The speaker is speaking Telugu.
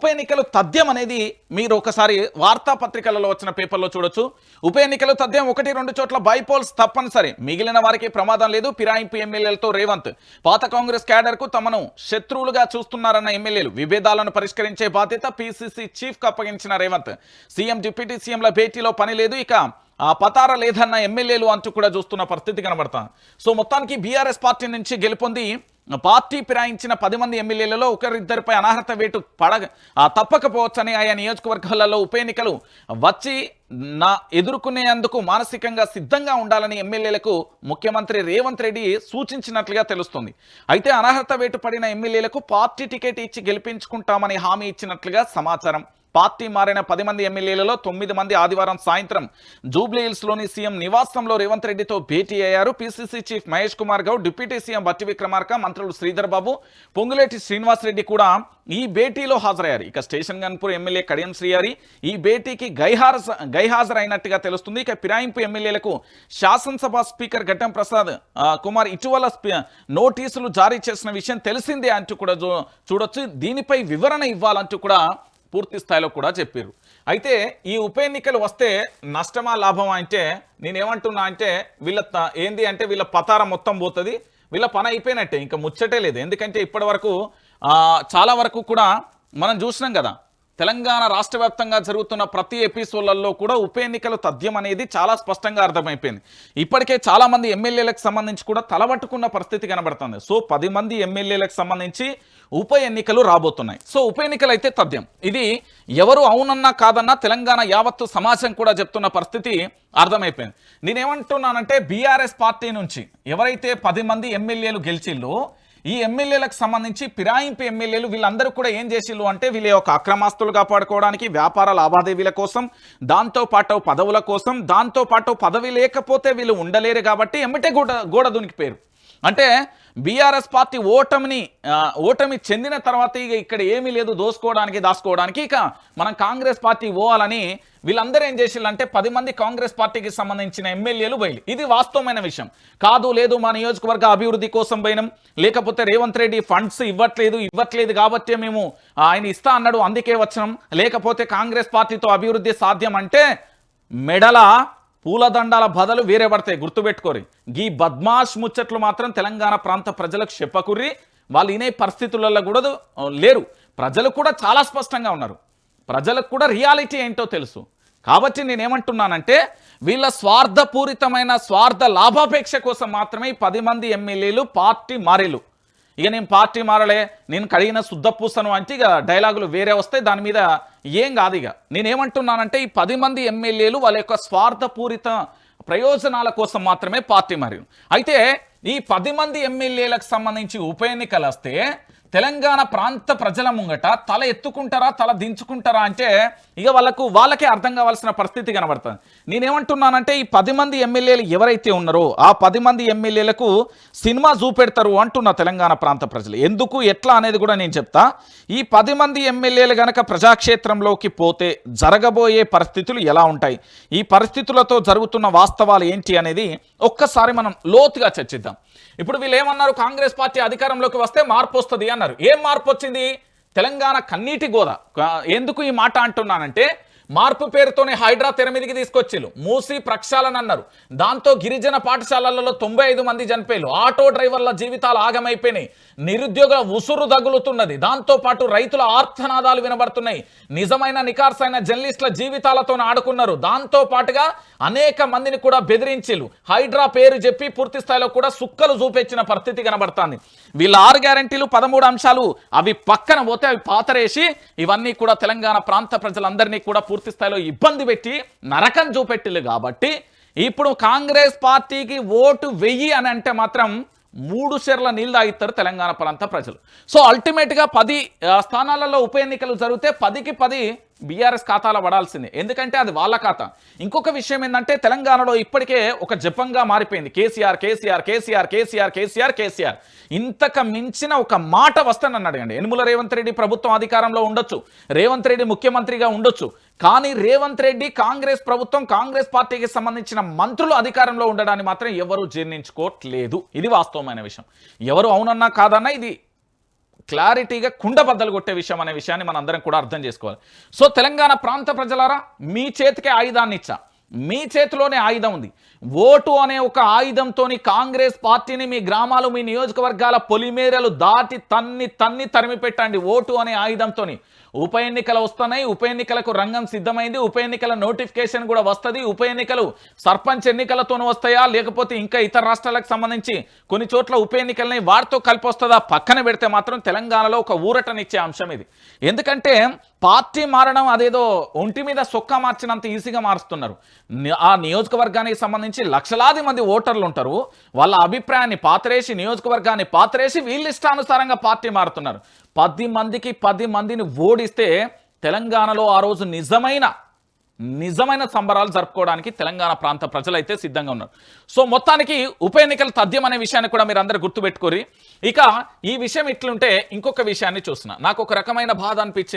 ఉప ఎన్నికలు తథ్యం అనేది మీరు ఒకసారి వార్తాపత్రికలలో వచ్చిన పేపర్లో చూడొచ్చు. ఉప ఎన్నికలు తథ్యం ఒకటి రెండు చోట్ల బైపోల్స్ తప్పనిసరి. మిగిలిన వారికి ప్రమాదం లేదు పిరాయింపు ఎమ్మెల్యేలతో రేవంత్. పాత కాంగ్రెస్ క్యాడర్కు తమను శత్రువులుగా చూస్తున్నారన్న ఎమ్మెల్యేలు. విభేదాలను పరిష్కరించే బాధ్యత పీసీసీ చీఫ్కు అప్పగించిన రేవంత్. సీఎం డిప్యూటీ సీఎంల భేటీలో పని లేదు ఇక ఆ పతార లేదన్న ఎమ్మెల్యేలు అంటూ కూడా చూస్తున్న పరిస్థితి కనబడతాం. సో మొత్తానికి బీఆర్ఎస్ పార్టీ నుంచి గెలుపొంది పార్టీ ఫిరాయించిన పది మంది ఎమ్మెల్యేలలో ఒకరిద్దరిపై అనర్హత వేటు పడగ తప్పకపోవచ్చని ఆయా నియోజకవర్గాలలో ఉప ఎన్నికలు వచ్చి నా ఎదుర్కొనేందుకు మానసికంగా సిద్ధంగా ఉండాలని ఎమ్మెల్యేలకు ముఖ్యమంత్రి రేవంత్ రెడ్డి సూచించినట్లుగా తెలుస్తుంది. అయితే అనర్హత వేటు పడిన ఎమ్మెల్యేలకు పార్టీ టికెట్ ఇచ్చి గెలిపించుకుంటామని హామీ ఇచ్చినట్లుగా సమాచారం. పార్టీ మారిన పది మంది ఎమ్మెల్యేలలో తొమ్మిది మంది ఆదివారం సాయంత్రం జూబ్లీహిల్స్లోని సీఎం నివాసంలో రేవంత్ రెడ్డితో భేటీ అయ్యారు. PCC chief Mahesh Kumar Goud deputy CM Bhatti Vikramarka మంత్రులు శ్రీధర్ బాబు పొంగులేటి శ్రీనివాస్ రెడ్డి కూడా ఈ భేటీలో హాజరయ్యారు. ఇక స్టేషన్ గన్పూర్ ఎమ్మెల్యే కడియం శ్రీయారి ఈ భేటీకి గైహార గైహాజరైనట్టుగా తెలుస్తుంది. ఇక ఫిరాయింపు ఎమ్మెల్యేలకు శాసనసభ స్పీకర్ ఘట్టం ప్రసాద్ కుమార్ ఇటీవల నోటీసులు జారీ చేసిన విషయం తెలిసిందే అంటూ కూడా చూ- చూడొచ్చు. దీనిపై వివరణ ఇవ్వాలంటూ కూడా పూర్తి స్థాయిలో కూడా చెప్పారు అయితే ఈ ఉప ఎన్నికలు వస్తే నష్టమా లాభమా అంటే నేనేమంటున్నా అంటే వీళ్ళ త- ఏంది అంటే వీళ్ళ పతారం మొత్తం పోతుంది వీళ్ళ పని అయిపోయినట్టే ఇంకా ముచ్చటే లేదు. ఎందుకంటే ఇప్పటి వరకు చాలా వరకు కూడా మనం చూసినాం కదా తెలంగాణ రాష్ట్ర వ్యాప్తంగా జరుగుతున్న ప్రతి ఎపిసోడ్లలో కూడా ఉప ఎన్నికలు తథ్యం అనేది చాలా స్పష్టంగా అర్థమైపోయింది. ఇప్పటికే చాలామంది ఎమ్మెల్యేలకు సంబంధించి కూడా తలబట్టుకున్న పరిస్థితి కనబడుతుంది. సో పది మంది ఎమ్మెల్యేలకు సంబంధించి ఉప ఎన్నికలు రాబోతున్నాయి. సో ఉప ఎన్నికలు అయితే తథ్యం. ఇది ఎవరు అవునన్నా కాదన్నా తెలంగాణ యావత్తు సమాజం కూడా చెప్తున్న పరిస్థితి అర్థమైపోయింది. నేనేమంటున్నానంటే బీఆర్ఎస్ పార్టీ నుంచి ఎవరైతే పది మంది ఎమ్మెల్యేలు గెలిచిల్లో ఈ ఎమ్మెల్యేలకు సంబంధించి ఫిరాయింపు ఎమ్మెల్యేలు వీళ్ళందరూ కూడా ఏం చేసిల్లు అంటే వీళ్ళ యొక్క అక్రమాస్తులు కాపాడుకోవడానికి వ్యాపార లావాదేవీల కోసం దాంతో పాటు పదవుల కోసం దాంతోపాటు పదవి లేకపోతే వీళ్ళు ఉండలేరు కాబట్టి ఎమ్మటే గోడ గోడ దునికిపోయారు అంటే బీఆర్ఎస్ పార్టీ ఓటమిని ఓటమి చెందిన తర్వాత ఇక ఇక్కడ ఏమీ లేదు దోసుకోవడానికి దాచుకోవడానికి. ఇక మనం కాంగ్రెస్ పార్టీ పోవాలని వీళ్ళందరూ ఏం చేసిల్లంటే పది మంది కాంగ్రెస్ పార్టీకి సంబంధించిన ఎమ్మెల్యేలు బయలు ఇది వాస్తవమైన విషయం. కాదు లేదు మా నియోజకవర్గ అభివృద్ధి కోసం పోయినాం. లేకపోతే రేవంత్ రెడ్డి ఫండ్స్ ఇవ్వట్లేదు ఇవ్వట్లేదు కాబట్టి మేము ఆయన ఇస్తా అన్నాడు అందుకే వచ్చినాం. లేకపోతే కాంగ్రెస్ పార్టీతో అభివృద్ధి సాధ్యం అంటే మెడల పూలదండాల బదలు వేరే పడతాయి గుర్తుపెట్టుకోరి. గీ బద్మాష్ ముచ్చట్లు మాత్రం తెలంగాణ ప్రాంత ప్రజలకు చెప్పకుర్రి. వాళ్ళు ఇనే పరిస్థితులలో కూడా లేరు. ప్రజలు కూడా చాలా స్పష్టంగా ఉన్నారు. ప్రజలకు కూడా రియాలిటీ ఏంటో తెలుసు. కాబట్టి నేనేమంటున్నానంటే వీళ్ళ స్వార్థపూరితమైన స్వార్థ లాభాపేక్ష కోసం మాత్రమే పది మంది ఎమ్మెల్యేలు పార్టీ మారేలు. ఇక నేను పార్టీ మారలే నేను కడిగిన శుద్ధ పూసను అంటే ఇక డైలాగులు వేరే వస్తాయి దాని మీద ఏం కాదు ఇక. నేనేమంటున్నానంటే ఈ పది మంది ఎమ్మెల్యేలు వాళ్ళ యొక్క స్వార్థపూరిత ప్రయోజనాల కోసం మాత్రమే పార్టీ మారి అయితే ఈ పది మంది ఎమ్మెల్యేలకు సంబంధించి ఉప ఎన్నికలు వస్తే తెలంగాణ ప్రాంత ప్రజల ముంగట తల ఎత్తుకుంటారా తల దించుకుంటారా అంటే ఇక వాళ్ళకు వాళ్ళకే అర్థం కావాల్సిన పరిస్థితి కనబడుతుంది. నేనేమంటున్నానంటే ఈ పది మంది ఎమ్మెల్యేలు ఎవరైతే ఉన్నారో ఆ పది మంది ఎమ్మెల్యేలకు సినిమా చూపెడతారు అంటున్న తెలంగాణ ప్రాంత ప్రజలు. ఎందుకు ఎట్లా అనేది కూడా నేను చెప్తా. ఈ పది మంది ఎమ్మెల్యేలు గనక ప్రజాక్షేత్రంలోకి పోతే జరగబోయే పరిస్థితులు ఎలా ఉంటాయి? ఈ పరిస్థితులతో జరుగుతున్న వాస్తవాలు ఏంటి అనేది ఒక్కసారి మనం లోతుగా చర్చిద్దాం. ఇప్పుడు వీళ్ళు ఏమన్నారు? కాంగ్రెస్ పార్టీ అధికారంలోకి వస్తే మార్పు వస్తుంది అన్నారు. ఏం మార్పు వచ్చింది తెలంగాణ కన్నీటి గోద. ఎందుకు ఈ మాట అంటున్నానంటే మార్పు పేరుతోనే హైడ్రా తెర మీదకి తీసుకొచ్చిల్లు మూసి ప్రక్షాళన అన్నారు. దాంతో గిరిజన పాఠశాలలలో తొంభై ఐదు మంది చనిపోయారు ఆటో డ్రైవర్ల జీవితాలు ఆగమైపోయినాయి. నిరుద్యోగ ఉసురు తగులుతున్నది. దాంతో పాటు రైతుల ఆర్తనాదాలు వినబడుతున్నాయి. నిజమైన నికార్సైన జర్నలిస్టుల జీవితాలతో ఆడుకున్నారు. దాంతో పాటుగా అనేక మందిని కూడా బెదిరించిల్లు హైడ్రా పేరు చెప్పి పూర్తి స్థాయిలో కూడా సుక్కలు చూపించిన పరిస్థితి కనబడుతుంది. వీళ్ళ ఆరు గ్యారంటీలు పదమూడు అంశాలు అవి పక్కన పోతే అవి పాతరేసి ఇవన్నీ కూడా తెలంగాణ ప్రాంత ప్రజలందరినీ కూడా పూర్తి స్థాయిలో ఇబ్బంది పెట్టి నరకం చూపెట్టిల్లు కాబట్టి ఇప్పుడు కాంగ్రెస్ పార్టీకి ఓటు వెయ్యి అని అంటే మాత్రం మూడు షేర్ల నీళ్ళు తాగిస్తారు తెలంగాణ ప్రాంత ప్రజలు. సో అల్టిమేట్గా పది స్థానాలలో ఉప ఎన్నికలు జరిగితే పదికి పది బీఆర్ఎస్ ఖాతాలో పడాల్సిందే. ఎందుకంటే అది వాళ్ళ ఖాతా. ఇంకొక విషయం ఏంటంటే తెలంగాణలో ఇప్పటికే ఒక జపంగా మారిపోయింది. కేసీఆర్ కేసీఆర్ కేసీఆర్ కేసీఆర్ కేసీఆర్ కేసీఆర్. ఇంతక మించిన ఒక మాట వస్తానని అడగండి. యనుమల రేవంత్ రెడ్డి ప్రభుత్వం అధికారంలో ఉండొచ్చు. రేవంత్ రెడ్డి ముఖ్యమంత్రిగా ఉండొచ్చు. కానీ రేవంత్ రెడ్డి కాంగ్రెస్ ప్రభుత్వం కాంగ్రెస్ పార్టీకి సంబంధించిన మంత్రులు అధికారంలో ఉండడాన్ని మాత్రం ఎవరూ జీర్ణించుకోవట్లేదు ఇది వాస్తవమైన విషయం. ఎవరు అవునన్నా కాదన్నా ఇది క్లారిటీగా కుండబద్దలు కొట్టే విషయం అనే విషయాన్ని మనం అందరం కూడా అర్థం చేసుకోవాలి. సో తెలంగాణ ప్రాంత ప్రజలారా మీ చేతికే ఆయుధాన్ని ఇచ్చా. మీ చేతిలోనే ఆయుధం ఉంది. ఓటు అనే ఒక ఆయుధంతోని కాంగ్రెస్ పార్టీని మీ గ్రామాలు మీ నియోజకవర్గాల పొలిమేరలు దాటి తన్ని తన్ని తరిమి పెట్టండి ఓటు అనే ఆయుధంతోని ఉప ఎన్నికలు వస్తున్నాయి ఉప ఎన్నికలకు రంగం సిద్ధమైంది ఉప ఎన్నికల నోటిఫికేషన్ కూడా వస్తుంది. ఉప ఎన్నికలు సర్పంచ్ ఎన్నికలతో వస్తాయా? లేకపోతే ఇంకా ఇతర రాష్ట్రాలకు సంబంధించి కొన్ని చోట్ల ఉప ఎన్నికలని వారితో కలిపి వస్తుందా? పక్కన పెడితే మాత్రం తెలంగాణలో ఒక ఊరటనిచ్చే అంశం ఇది. ఎందుకంటే పార్టీ మారడం అదేదో ఒంటి మీద సొక్క మార్చినంత ఈజీగా మారుస్తున్నారు. ఆ నియోజకవర్గానికి సంబంధించి లక్షలాది మంది ఓటర్లు ఉంటారు. వాళ్ళ అభిప్రాయాన్ని పాతరేసి నియోజకవర్గాన్ని పాతరేసి వీళ్ళ ఇష్టానుసారంగా పార్టీ మారుతున్నారు. పది మందికి పది మందిని ఓడిస్తే తెలంగాణలో ఆ రోజు నిజమైన నిజమైన సంబరాలు జరుపుకోవడానికి తెలంగాణ ప్రాంత ప్రజలైతే సిద్ధంగా ఉన్నారు. సో మొత్తానికి ఉప ఎన్నికల తథ్యం అనే విషయాన్ని కూడా మీరు అందరు గుర్తుపెట్టుకోరి. ఇక ఈ విషయం ఇట్లుంటే ఇంకొక విషయాన్ని చూస్తున్నా. నాకు ఒక రకమైన బాధ అనిపించింది.